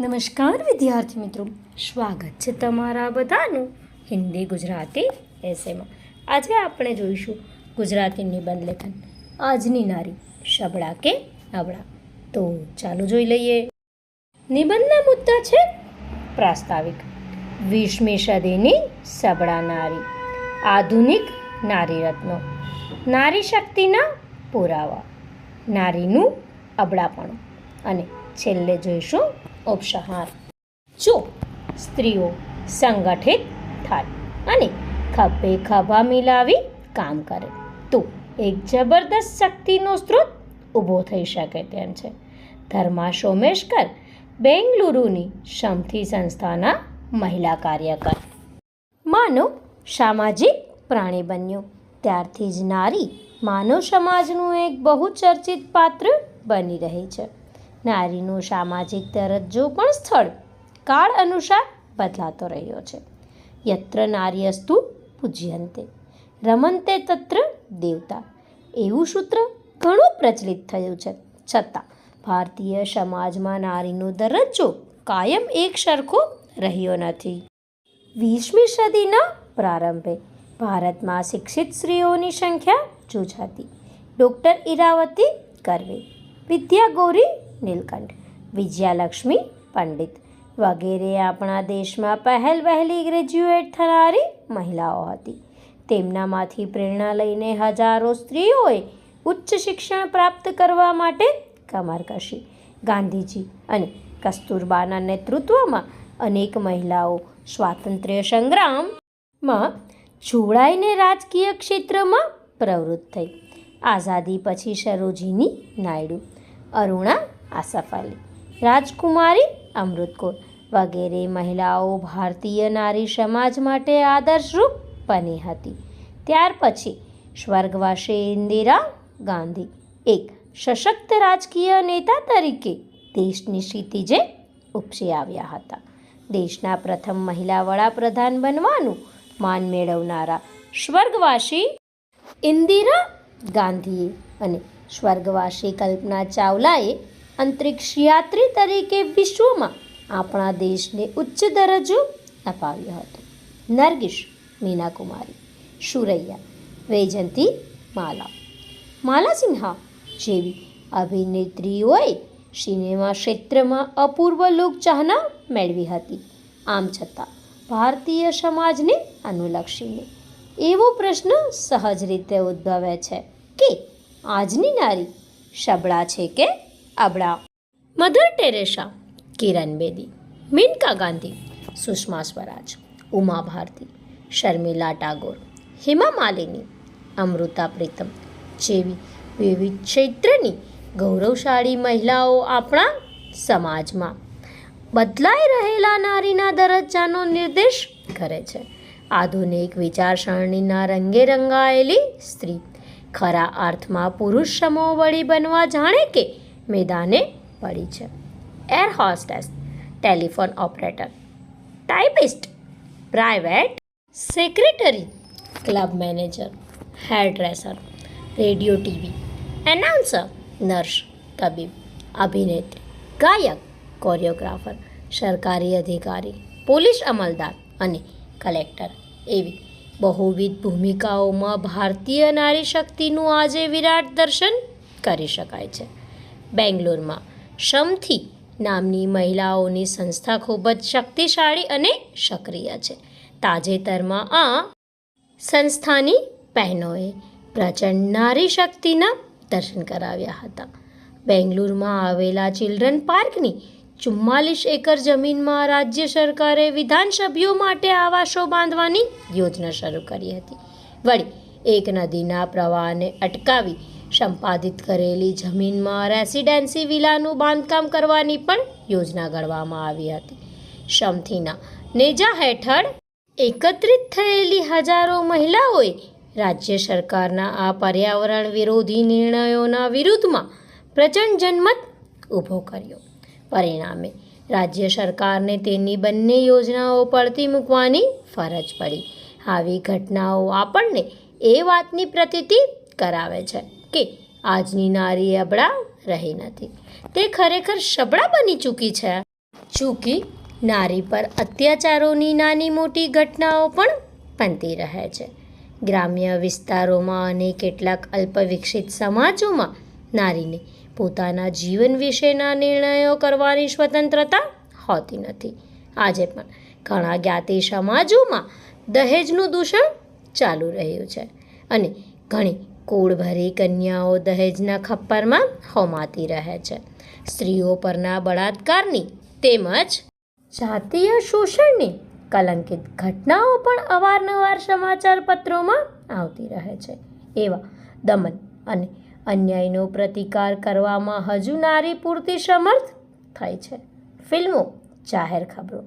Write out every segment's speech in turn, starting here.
નમસ્કાર વિદ્યાર્થી મિત્રો. સ્વાગત છે તમારા બધાનું હિન્દી ગુજરાતી એસેમાં આજે આપણે જોઈશું ગુજરાતી નિબંધ લેખન. આજની નારી શબડા કે નબળા? તો ચાલો જોઈ લઈએ. નિબંધના મુદ્દા છે પ્રાસ્તાવિક. વીસમી સદીની સબળા નારી. આધુનિક નારી રત્નો. નારી શક્તિના પુરાવા. નારીનું અબળાપણું. અને છેલ્લે જોઈશું ઉપસંહાર જો સ્ત્રીઓ સંગઠિત થાય અને ખભે ખભા મિલાવી કામ કરે, તો એક જબરદસ્ત શક્તિનો સ્ત્રોત ઊભો થઈ શકે તેમ છે. ધર્મા સોમેશકર બેંગલુરુની સમથી સંસ્થાના મહિલા કાર્યકર. માનવ સામાજિક પ્રાણી બન્યો. ત્યારથી જ નારી માનવ સમાજનું એક બહુ ચર્ચિત પાત્ર બની રહી છે. નારીનો સામાજિક દરજ્જો પણ સ્થળ, કાળ અનુસાર બદલાતો રહ્યો છે. યત્ર નાર્યસ્તુ પૂજ્યંતે, રમંતે તત્ર દેવતા. એવું સૂત્ર ઘણું પ્રચલિત થયું છે. છતાં, ભારતીય સમાજમાં નારીનો દરજ્જો કાયમ એક સરખો રહ્યો નથી. વીસમી સદીના પ્રારંભે ભારતમાં શિક્ષિત સ્ત્રીઓની સંખ્યા જૂજ હતી ડૉક્ટર ઈરાવતી કરવે, વિદ્યા ગૌરી નીલકંઠ, વિજયાલક્ષ્મી પંડિત વગેરે આપણા દેશમાં પહેલ વહેલી ગ્રેજ્યુએટ થનારી મહિલાઓ હતી. તેમનામાંથી પ્રેરણા લઈને હજારો સ્ત્રીઓએ ઉચ્ચ શિક્ષણ પ્રાપ્ત કરવા માટે કમર કશી ગાંધીજી અને કસ્તુરબાના નેતૃત્વમાં અનેક મહિલાઓ સ્વાતંત્ર્ય સંગ્રામમાં જોડાઈને રાજકીય ક્ષેત્રમાં પ્રવૃત્ત થઈ. આઝાદી પછી સરોજીની નાયડુ, અરુણા આસફ અલી રાજકુમારી અમૃતકૌર. વગેરે મહિલાઓ ભારતીય નારી સમાજ માટે આદર્શરૂપ બની હતી. ત્યાર પછી સ્વર્ગવાસી ઇન્દિરા ગાંધી, એક સશક્ત રાજકીય નેતા તરીકે દેશની ક્ષિતિજે ઉપસી આવ્યા હતા. દેશના પ્રથમ મહિલા વડાપ્રધાન બનવાનું માન મેળવનારા સ્વર્ગવાસી ઇન્દિરા ગાંધીએ અને સ્વર્ગવાસી કલ્પના ચાવલાએ અંતરિક્ષ યાત્રી તરીકે વિશ્વમાં આપણા દેશને ઉચ્ચ દરજ્જો અપાવ્યો હતો. નરગીશ મીનાકુમારી, સુરૈયા, વૈજંતી માલા. માલા સિન્હા જેવી અભિનેત્રીઓએ સિનેમા ક્ષેત્રમાં અપૂર્વ લોકચાહના મેળવી હતી. આમ છતાં ભારતીય સમાજને અનુલક્ષીને એવો પ્રશ્ન સહજ રીતે ઉદ્ભવે છે કે આજની નારી શબળા છે કે અબળા મધર ટેરેસા, કિરણ બેદી, મેનકા ગાંધી, સુષ્મા સ્વરાજ, ઉમા ભારતી, શર્મિલા ટાગોર, હેમા માલિની, અમૃતા પ્રીતમ જેવી વિવિધ ક્ષેત્રની ગૌરવશાળી મહિલાઓ આપણા સમાજમાં બદલાઈ રહેલા નારીના દરજ્જાનો નિર્દેશ કરે છે. આધુનિક વિચારસરણીના રંગે રંગાયેલી સ્ત્રી ખરા અર્થમાં પુરુષ સમોવળી બનવા જાણે કે મેદાને પડી છે. Air hostess, telephone operator typist private secretary, club manager hairdresser radio TV, announcer, nurse, તબીબ, અભિનેત્રી, ગાયક, કોરિયોગ્રાફર, સરકારી અધિકારી, પોલીસ અમલદાર અને કલેક્ટર એવી બહુવિધ ભૂમિકાઓમાં ભારતીય નારી શક્તિનું આજે વિરાટ દર્શન કરી શકાય છે. બેંગ્લોરમાં. શમથી નામની મહિલાઓની સંસ્થા ખૂબ જ શક્તિશાળી અને સક્રિય છે. તાજેતરમાં આ સંસ્થાની બહેનોએ પ્રચંડ નારી શક્તિના દર્શન કરાવ્યા હતા. બેંગ્લુરુમાં આવેલા ચિલ્ડ્રન પાર્કની ચુમ્માલીસ એકર જમીનમાં રાજ્ય સરકારે વિધાનસભ્યો માટે આવાસો બાંધવાની યોજના શરૂ કરી હતી. વળી, એક નદીના પ્રવાહને અટકાવી સંપાદિત કરેલી જમીનમાં રેસિડેન્સી વિલાનું બાંધકામ કરવાની પણ યોજના ઘડવામાં આવી હતી. શમથીના નેજા હેઠળ એકત્રિત થયેલી હજારો મહિલાઓએ રાજ્ય સરકારના આ પર્યાવરણ વિરોધી નિર્ણયોના વિરુદ્ધમાં પ્રચંડ જનમત ઊભો કર્યો. પરિણામે રાજ્ય સરકારને તેની બંને યોજનાઓ પડતી મૂકવાની ફરજ પડી. આવી ઘટનાઓ આપણને એ વાતની પ્રતીતિ કરાવે છે. કે આજની નારી અબળા રહી નથી. તે ખરેખર શબળા બની ચૂકી છે. ચૂકી નારી પર અત્યાચારોની નાની મોટી ઘટનાઓ પણ બનતી રહે છે. ગ્રામ્ય વિસ્તારોમાં અને કેટલાક અલ્પવિકસિત સમાજોમાં નારીને પોતાના જીવન વિશેના નિર્ણયો કરવાની સ્વતંત્રતા હોતી નથી. આજે પણ ઘણા જ્ઞાતિ સમાજોમાં દહેજનું દૂષણ ચાલુ રહ્યું છે અને ઘણી કુળભરી કન્યાઓ દહેજના ખપ્પરમાં હોમાતી રહે છે. સ્ત્રીઓ પરના બળાત્કારની તેમજ જાતીય શોષણની કલંકિત ઘટનાઓ પણ અવારનવાર સમાચાર પત્રોમાં આવતી રહે છે. એવા દમન અને અન્યાયનો પ્રતિકાર કરવામાં હજુ નારી પૂરતી સમર્થ થઈ છે. ફિલ્મો, જાહેર ખબરો,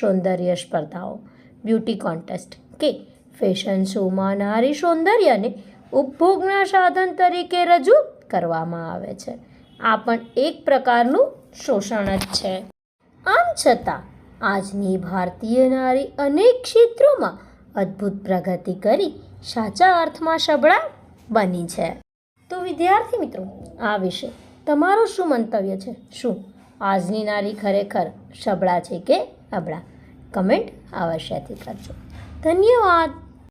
સૌંદર્ય સ્પર્ધાઓ, બ્યુટી કોન્ટેસ્ટ કે ફેશન શોમાં નારી સૌંદર્યને ઉપભોગના સાધન તરીકે રજૂ કરવામાં આવે છે. આ પણ એક પ્રકારનું શોષણ જ છે. આમ છતાં, આજની ભારતીય નારી અનેક ક્ષેત્રોમાં અદ્ભુત પ્રગતિ કરી સાચા અર્થમાં સબળા બની છે. તો વિદ્યાર્થી મિત્રો, આ વિશે તમારું શું મંતવ્ય છે? શું આજની નારી ખરેખર સબળા છે કે અબળા? કમેન્ટ અવશ્યથી કરજો. ધન્યવાદ.